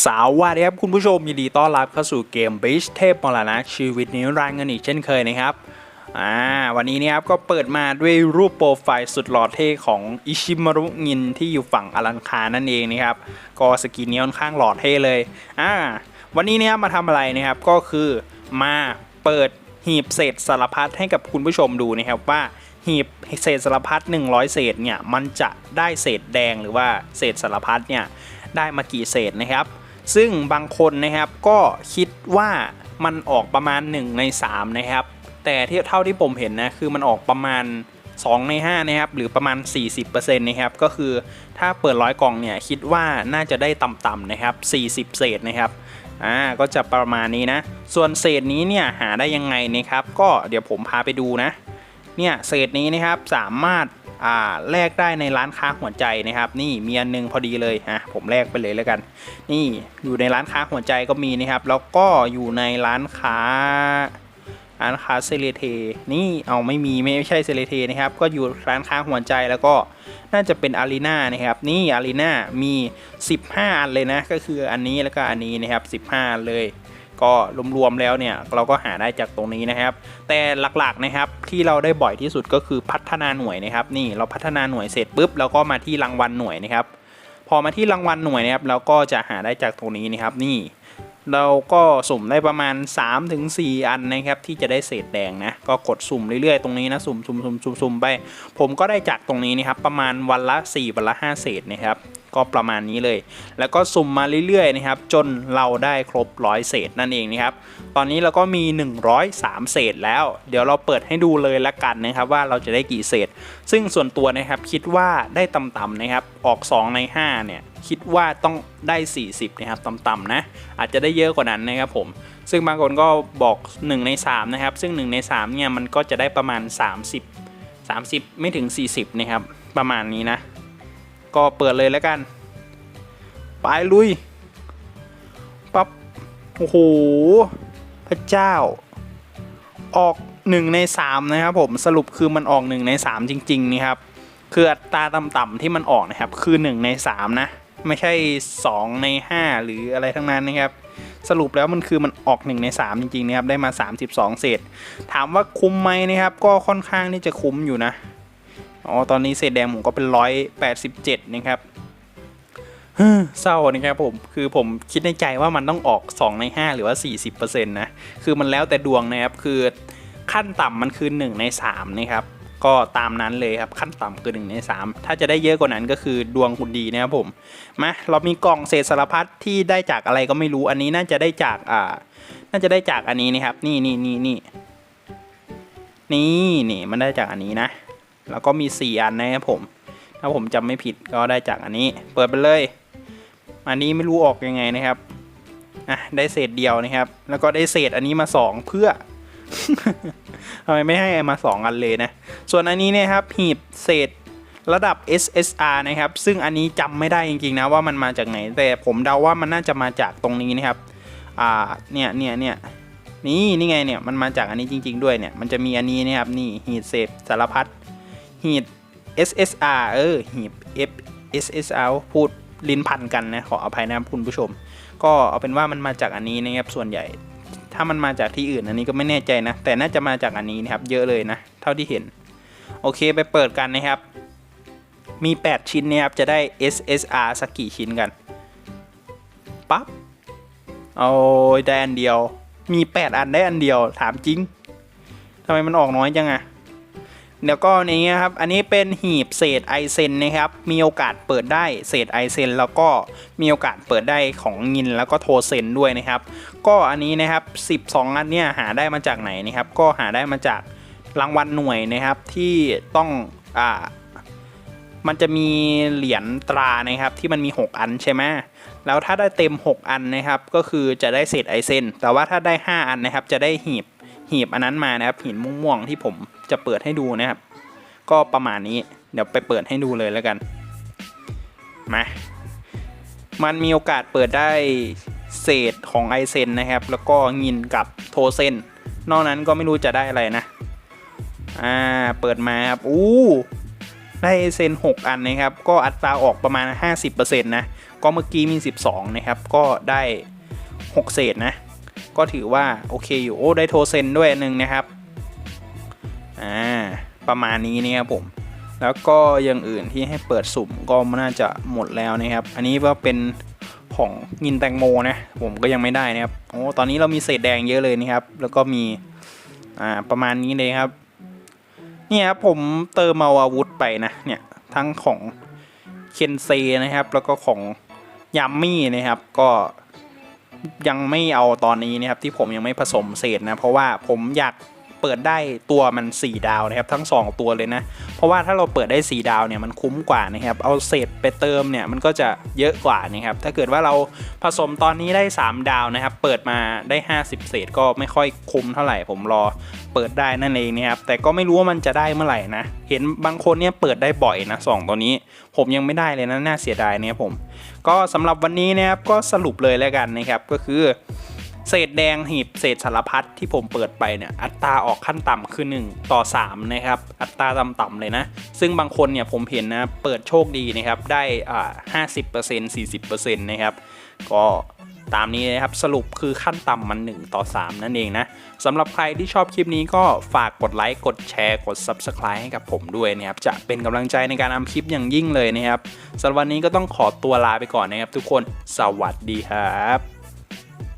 สาวัสดีครับคุณผู้ชมยินดีต้อนรับเข้าสู่เกม Beach เทพมรณะชีวิตนี้รายเงินอีกเช่นเคยนะครับอ่าวันนี้เนี่ยครับก็เปิดมาด้วยรูปโปรไฟล์สุดหล่อเท่ของอิชิมารุงินที่อยู่ฝั่งอลันคานั่นเองนะครับก็สกินนี้ค่อนข้างหล่อเท่เลยอ่าวันนี้เนี่ยมาทำอะไรนะครับก็คือมาเปิดหีบเศษสารพัดให้กับคุณผู้ชมดูนะครับว่าหีบเศษสารพัด100 เศษเนี่ยมันจะได้เศษแดงหรือว่าเศษสารพัดเนี่ยได้มากี่เศษนะครับ ซึ่งบางคนนะครับก็คิดว่ามันออกประมาณ 1 ใน 3 นะครับ แต่ที่เท่าที่ผมเห็นนะคือมันออกประมาณ 2 ใน 5 นะครับ หรือประมาณ 40%นะครับ ก็คือถ้าเปิดร้อยกล่องเนี่ยคิดว่าน่าจะได้ต่ำๆนะครับ 40 เศษนะครับอ่าก็จะประมาณนี้นะ ส่วนเศษนี้เนี่ยหาได้ยังไงนะครับ ก็เดี๋ยวผมพาไปดูนะเนี่ยเศษนี้นะครับสามารถ อ่าแลกได้ในร้านค้าหัวใจนะครับ นี่มีอันหนึงพอดีเลยอะผมแลกไปเลยแล้วกัน นี่อยู่ในร้านค้าหัวใจก็มีนะครับ แล้วก็อยู่ในร้านค้าร้านค้าเซเลเทนี่เอาไม่มีไม่ใช่เซเลเทนะครับ ก็อยู่ร้านค้าหัวใจแล้วก็น่าจะเป็นอารีนานะครับ นี่อารีนามี 15 อันเลยนะ ก็คืออันนี้แล้วก็อันนี้นะครับ 15 เลย ก็รวมๆแล้วเนี่ยเราก็หาได้จากตรงนี้นะครับ แต่หลักๆนะครับที่เราได้บ่อยที่สุดก็คือพัฒนาหน่วยนะครับ นี่เราพัฒนาหน่วยเสร็จปุ๊บเราก็มาที่รางวัลหน่วยนะครับ พอมาที่รางวัลหน่วยนะครับเราก็จะหาได้จากตรงนี้นะครับนี่ เราก็สุ่มได้ประมาณ 3-4 อันนะครับที่จะได้เศษแดงนะก็กดสุ่มเรื่อยๆตรงนี้นะสุ่มสุ่มสุ่มสุ่มไป ผมก็ได้จากตรงนี้นะครับประมาณวันละ 4 วันละ 5 เศษนะครับ ก็ประมาณนี้เลย แล้วก็สุ่มมาเรื่อยๆนะครับจนเราได้ครบร้อยเศษนั่นเองนะครับตอนนี้เราก็มี 103 เศษแล้ว เดี๋ยวเราเปิดให้ดูเลยละกันนะครับว่าเราจะได้กี่เศษ ซึ่งส่วนตัวนะครับคิดว่าได้ต่ำๆนะครับออก 2 ใน 5 เนี่ยคิดว่าต้องได้ 40 นะครับต่ำๆนะ อาจจะได้เยอะกว่านั้นนะครับผม ซึ่งบางคนก็บอก 1 ใน 3 นะครับ ซึ่ง 1 ใน 3 เนี่ย มันก็จะได้ประมาณ 30 30 ไม่ถึง 40 นะครับ ประมาณนี้นะ ก็เปิดเลยแล้วกัน ไปลุย ปั๊บ โอ้โห พระเจ้า ออก 1 ใน 3 นะครับผม สรุปคือมันออก 1 ใน 3 จริง ๆ นี่ครับ คืออัตราต่ำๆที่มันออกนะครับ คือ 1 ใน 3 นะ ไม่ใช่ 2 ใน 5 หรืออะไรทั้งนั้นนะครับสรุปแล้วมันคือมันออก 1 ใน 3 จริงๆนะครับ ได้มา 32 เศษ ถามว่าคุ้มไหมนะครับ ก็ค่อนข้างที่จะคุ้มอยู่นะ อ๋อตอนนี้เศษแดงผมก็เป็น187นะครับเฮ้อเศร้านะครับผมคือผมคิดในใจว่ามันต้องออก 2 ใน 5 หรือว่า 40%นะคือมันแล้วแต่ดวงนะครับคือขั้นต่ำมันคือ 1 ใน3นะครับก็ตามนั้นเลยครับขั้นต่ำคือ1ใน3 ถ้าจะได้เยอะกว่านั้นก็คือดวงคุณดีนะครับผมมาเรามีกล่องเศษสารพัดที่ได้จากอะไรก็ไม่รู้อันนี้น่าจะได้จากอ่าน่าจะได้จากอันนี้นะครับ นี่นี่นี่นี่นี่นี่มันได้จากอันนี้นะ แล้วก็มี 4 อันนะครับผม ถ้าผมจำไม่ผิดก็ได้จากอันนี้ เปิดไปเลย อันนี้ไม่รู้ออกยังไงนะครับ อะ ได้เศษเดียวนะครับ แล้วก็ได้เศษอันนี้มา 2 เพื่อทำไมไม่ให้มา 2 อันเลยนะ ส่วนอันนี้เนะครับหีบเศษระดับ SSR นะครับ ซึ่งอันนี้จำไม่ได้จริงๆนะว่ามันมาจากไหน แต่ผมเดาว่ามันน่าจะมาจากตรงนี้นะครับ อ่า เนี่ยเนี่ยเนี่ยนี่นี่ไงเนี่ย มันมาจากอันนี้จริง ๆ ด้วยเนี่ย มันจะมีอันนี้นะครับ นี่หีบเศษสารพัด หีบ SSR เออหีบ F SSR พูดลิ้นพันกันนะ ขออภัยนะครับคุณผู้ชม ก็เอาเป็นว่ามันมาจากอันนี้นะครับส่วนใหญ่ ถ้ามันมาจากที่อื่นอันนี้ก็ไม่แน่ใจนะ แต่น่าจะมาจากอันนี้นะครับ เยอะเลยนะ เท่าที่เห็น โอเคไปเปิดกันนะครับ มี 8 ชิ้นนะครับจะได้ SSR สักกี่ชิ้นกันปั๊บเอาได้อันเดียว มี 8 อันได้อันเดียวถามจริงทำไมมันออกน้อยจังอะ เดี๋ยวก็ในี้ครับ อันนี้เป็นหีบเศษไอเซนนะครับ มีโอกาสเปิดได้เศษไอเซนแล้วก็มีโอกาสเปิดได้ของงินแล้วก็โทเซนด้วยนะครับ ก็อันนี้นะครับ 12 อันเนี่ยหาได้มาจากไหนนะครับ ก็หาได้มาจากรางวัลหน่วยนะครับที่ต้องอ่ามันจะมีเหรียญตรานะครับที่มันมี 6 อันใช่ไหมแล้วถ้าได้เต็ม 6 อันนะครับ ก็คือจะได้เศษไอเซนแต่ว่าถ้าได้ 5 อันนะครับจะได้หีบ หีบอันนั้นมานะครับหินม่วงๆที่ผมจะเปิดให้ดูนะครับ ก็ประมาณนี้เดี๋ยวไปเปิดให้ดูเลยแล้วกันมามันมีโอกาสเปิดได้เศษของไอเซนนะครับ แล้วก็งินกับโทเซนนอกนั้นก็ไม่รู้จะได้อะไรนะอ่าเปิดมาครับอู้ได้เซน 6 อันนะครับ ก็อัตราออกประมาณ 50%นะ ก็เมื่อกี้มี 12 นะครับ ก็ได้ 6 เศษนะ ก็ถือว่าโอเคอยู่ โอ้ ได้โทเซนด้วยหนึ่งนะครับ อ่า ประมาณนี้นะครับผม แล้วก็อย่างอื่นที่ให้เปิดสุ่มก็น่าจะหมดแล้วนะครับ อันนี้ก็เป็นของงินแตงโมนะ ผมก็ยังไม่ได้นะครับ โอ้ ตอนนี้เรามีเศษแดงเยอะเลยนะครับ แล้วก็มี อ่า ประมาณนี้เลยครับเนี่ยครับผมเติมเอาอาวุธไปนะ เนี่ย ทั้งของเคนเซนะครับ แล้วก็ของยัมมี่นะครับ ก็ ยังไม่เอาตอนนี้นะครับที่ผมยังไม่ผสมเศษนะเพราะว่าผมอยาก เปิดได้ตัวมัน 4 ดาวนะครับทั้ง 2 ตัวเลยนะ เพราะว่าถ้าเราเปิดได้ 4 ดาวเนี่ยมันคุ้มกว่านะครับเอาเศษไปเติมเนี่ยมันก็จะเยอะกว่านะครับถ้าเกิดว่าเราผสมตอนนี้ได้ 3 ดาวนะครับเปิดมาได้ 50 เศษก็ไม่ค่อยคุ้มเท่าไหร่ผมรอเปิดได้นั่นเองนะครับแต่ก็ไม่รู้ว่ามันจะได้เมื่อไหร่นะเห็นบางคนเนี่ยเปิดได้บ่อยนะสองตัวนี้ ผมยังไม่ได้เลยนะน่าเสียดายเนี่ยผม ก็สำหรับวันนี้นะครับก็สรุปเลยแล้วกันนะครับก็คือ เศษแดงหีบเศษสารพัดที่ผมเปิดไปเนี่ยอัตราออกขั้นต่ำคือ 1 ต่อ 3 นะครับ อัตราต่ำๆเลยนะ ซึ่งบางคนเนี่ยผมเห็นนะ เปิดโชคดีนะครับ ได้อ่า50% 40%นะครับ ก็ตามนี้นะครับ สรุปคือขั้นต่ำมัน 1 ต่อ 3 นั่นเองนะสำหรับใครที่ชอบคลิปนี้ก็ฝากกดไลค์กดแชร์กด Subscribe ให้กับผมด้วยนะครับ จะเป็นกำลังใจในการทำคลิปอย่างยิ่งเลยนะครับสำหรับวันนี้ก็ต้องขอตัวลาไปก่อนนะครับทุกคนสวัสดีครับ